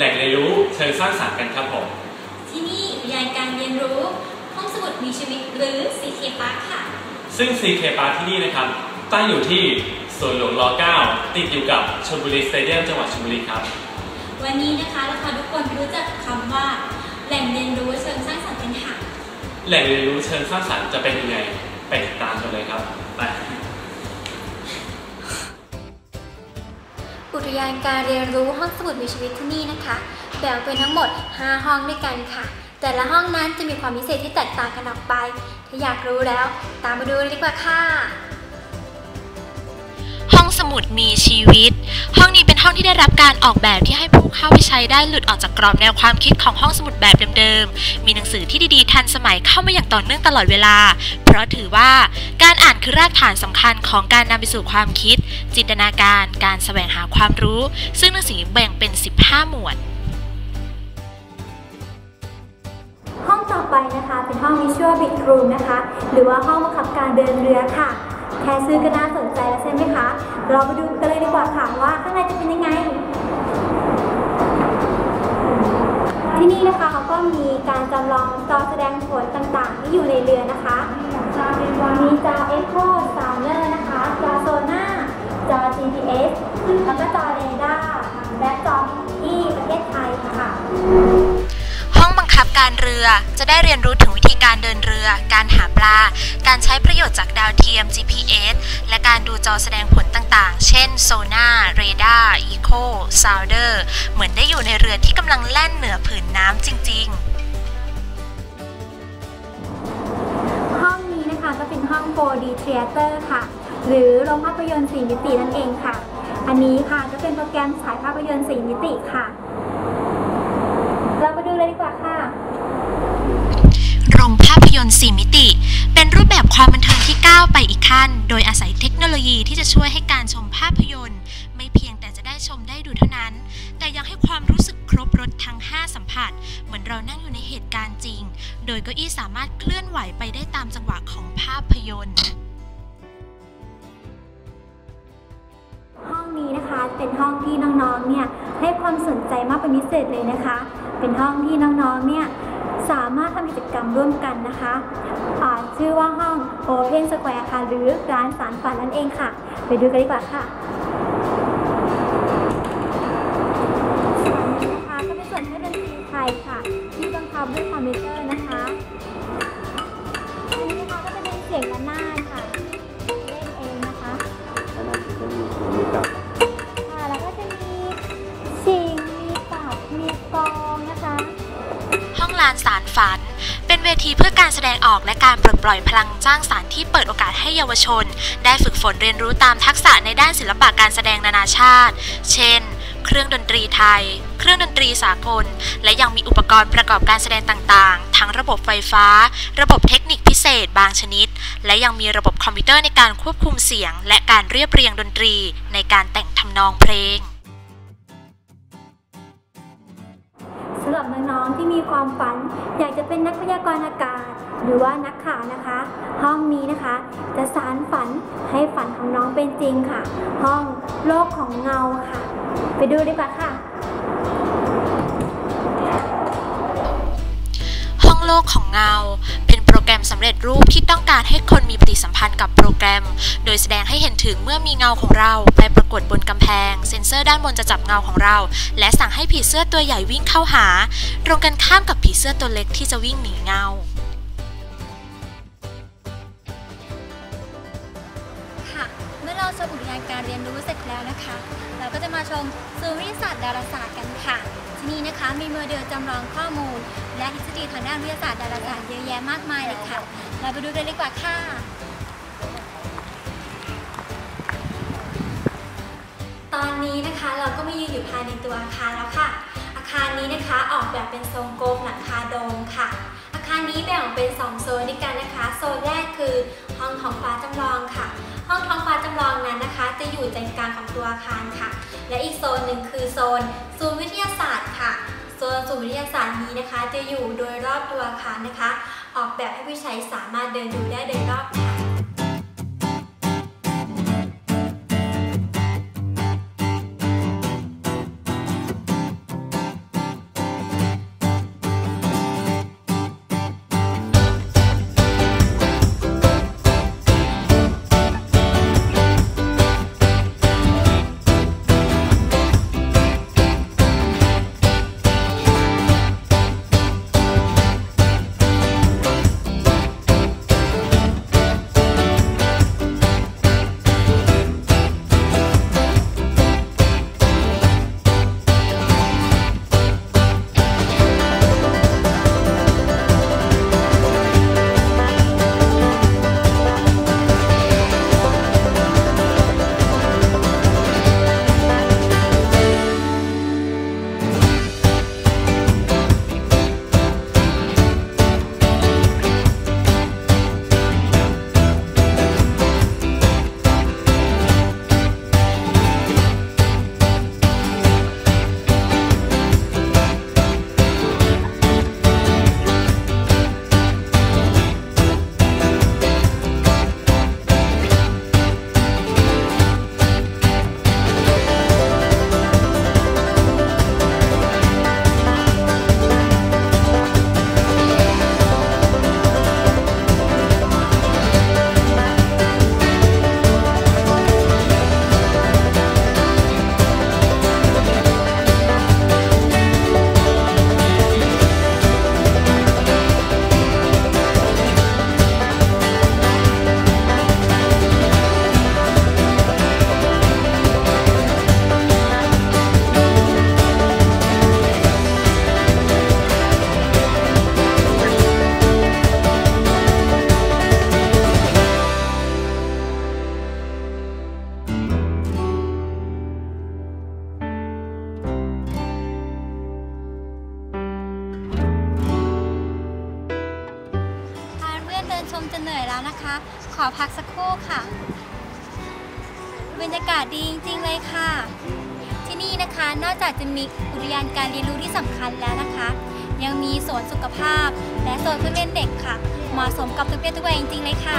จักกับแหล่งเรียนรู้เชิงสร้างสรรค์กันครับผม ที่นี่อุทยานการเรียนรู้ ห้องสมุดมีชีวิตหรือ CK Park ค่ะ ซึ่ง CK Park ที่นี่นะครับ ตั้งอยู่ที่สวนหลวงร9ติดอยู่กับชลบุรีสเตเดียมจังหวัดชลบุรีครับ วันนี้นะคะเราพาทุกคนไปรู้จักคำว่า แหล่งเรียนรู้เชิงสร้างสรรค์กันค่ะ แหล่งเรียนรู้เชิงสร้างสรรค์จะเป็นยังไง ไปติดตามกันเลยครับ ไป ยานการเรียนรู้ห้องสมุดมีชีวิตที่นี่นะคะ แบ่งเป็นทั้งหมด 5 ห้องด้วยกันค่ะ แต่ละห้องนั้นจะมีความพิเศษที่แตกต่างกันออกไป ถ้าอยากรู้แล้ว ตามมาดูเลยดีกว่าค่ะ สมุดมีชีวิต ห้องนี้เป็นห้องที่ได้รับการออกแบบที่ให้ผู้เข้าไปใช้ได้หลุดออกจากกรอบแนวความคิดของห้องสมุดแบบเดิมๆ มีหนังสือที่ดีๆ ทันสมัยเข้ามาอย่างต่อเนื่องตลอดเวลา เพราะถือว่าการอ่านคือรากฐานสำคัญของการนำไปสู่ความคิด จินตนาการ การแสวงหาความรู้ ซึ่งหนังสือแบ่งเป็น 15 หมวด ห้องต่อไปนะคะเป็นห้อง Visual Big Room นะคะ หรือว่าห้องบังคับการเดินเรือค่ะ แค่ซื้อก็น่าสนใจแล้วใช่ไหมคะ เราไปดูกันเลยดีกว่าค่ะว่าข้างในจะเป็นยังไง ที่นี่นะคะเขาก็มีการจำลองจอแสดงผลต่างๆ ที่อยู่ในเรือนะคะมีจอ Echo Sounder นะคะจอโซน่าจอ GPS แล้วก็จอเรดาร์และจอที่ประเทศไทยค่ะ คับการเรือ จะได้เรียนรู้ถึงวิธีการเดินเรือ การหาปลา การใช้ประโยชน์จากดาวเทียม GPS และการดูจอแสดงผลต่างๆ เช่นโซนาร์เรดาร์อีโคซาวเดอร์ เหมือนได้อยู่ในเรือที่กำลังแล่นเหนือผืนน้ำจริงๆห้องนี้นะคะก็เป็นห้อง 4D Theater ค่ะ หรือโรงภาพยนตร์ 4 มิตินั่นเองค่ะ อันนี้ค่ะก็เป็นโปรแกรมฉายภาพยนตร์ 4 มิติค่ะ เรามาดูเลยดีกว่าค่ะ นตร์ 4 มิติ เป็นรูปแบบความบันเทิงที่ก้าวไปอีกขั้น โดยอาศัยเทคโนโลยีที่จะช่วยให้การชมภาพยนตร์ ไม่เพียงแต่จะได้ชมได้ดูเท่านั้น แต่ยังให้ความรู้สึกครบรถทั้ง 5 สัมผัส เหมือนเรานั่งอยู่ในเหตุการณ์จริง โดยเก้าอี้สามารถเคลื่อนไหวไปได้ตามจังหวะของภาพยนตร์ห้องนี้นะคะเป็นห้องที่น้องๆ เนี่ยให้ความสนใจมากเป็นพิเศษเลยนะคะ เป็นห้องที่น้องๆ เนี่ย สามารถทำกิจกรรมร่วมกันนะคะชื่อว่าห้อง Open Square ค่ะ หรือร้านสารฝันนั่นเองค่ะ ไปดูกันดีกว่าค่ะส่วนนี้นะคะก็เป็นส่วนให้ดนตรีไทยค่ะ ที่บังคับด้วยคอมพิวเตอร์นะคะอันนี้นะคะก็จะเป็นเสียงระนาด ปล่อยพลังจ้างสารที่เปิดโอกาสให้เยาวชน ได้ฝึกฝนเรียนรู้ตามทักษะในด้านศิลปะการแสดงนานาชาติ เช่น เครื่องดนตรีไทย เครื่องดนตรีสากล และยังมีอุปกรณ์ประกอบการแสดงต่างๆ ทั้งระบบไฟฟ้า ระบบเทคนิคพิเศษบางชนิด และยังมีระบบคอมพิวเตอร์ในการควบคุมเสียง และการเรียบเรียงดนตรี ในการแต่งทำนองเพลงสำหรับน้อง ที่มีความฝัน อยากจะเป็นนักพยากรณ์อากาศ หรือว่านักข่าวนะคะ ห้องนี้นะคะ จะสารฝันให้ฝันของน้องเป็นจริงค่ะ ห้องโลกของเงาค่ะ ไปดูดีกว่าค่ะห้องโลกของเงาำเร็จรูปที่ต้องการให้คนมีปฏิสัมพันธ์กับโปรแกรม โดยแสดงให้เห็นถึงเมื่อมีเงาของเราไปปรากฏบนกำแพง เซ็นเซอร์ด้านบนจะจับเงาของเรา และสั่งให้ผีเสื้อตัวใหญ่วิ่งเข้าหา ตรงกันข้ามกับผีเสื้อตัวเล็กที่จะวิ่งหนีเงา ค่ะ เมื่อเราชมอุทยานการเรียนรู้เสร็จแล้วนะคะ เราก็จะมาชมศูนย์วิทยาศาสตร์ดาราศาสตร์กันค่ะ ที่นี่นะคะมีโมเดลจำลองข้อมูล และทฤษฎีทางด้านวิทยาศาสตร์ดาราศาสตร์เยอะแยะมากมายเลยค่ะ เราไปดูกันเลยดีกว่าค่ะตอนนี้นะคะเราก็มายืนอยู่ภายในตัวอาคารแล้วค่ะ อาคารนี้นะคะออกแบบเป็นทรงกลมหลังคาโดมค่ะ อาคารนี้แบ่งออกเป็น 2 โซนด้วยกันนะคะ โซนแรกคือห้องท้องฟ้าจำลอง อยู่ใจกลางของตัวอาคารค่ะ และอีกโซนหนึ่งคือโซนศูนย์วิทยาศาสตร์ค่ะโซนศูนย์วิทยาศาสตร์นี้นะคะ จะอยู่โดยรอบตัวอาคารนะคะ ออกแบบให้ผู้ใช้สามารถเดินดูได้โดยรอบค่ะ แล้วนะคะ ขอพักสักครู่ค่ะบรรยากาศดีจริงๆเลยค่ะ ที่นี่นะคะนอกจากจะมีอุทยานการเรียนรู้ที่สำคัญแล้วนะคะ ยังมีสวนสุขภาพ และสวนเพื่อเล่นเด็กค่ะ เหมาะสมกับทุกเพศทุกวัยจริงๆเลยค่ะ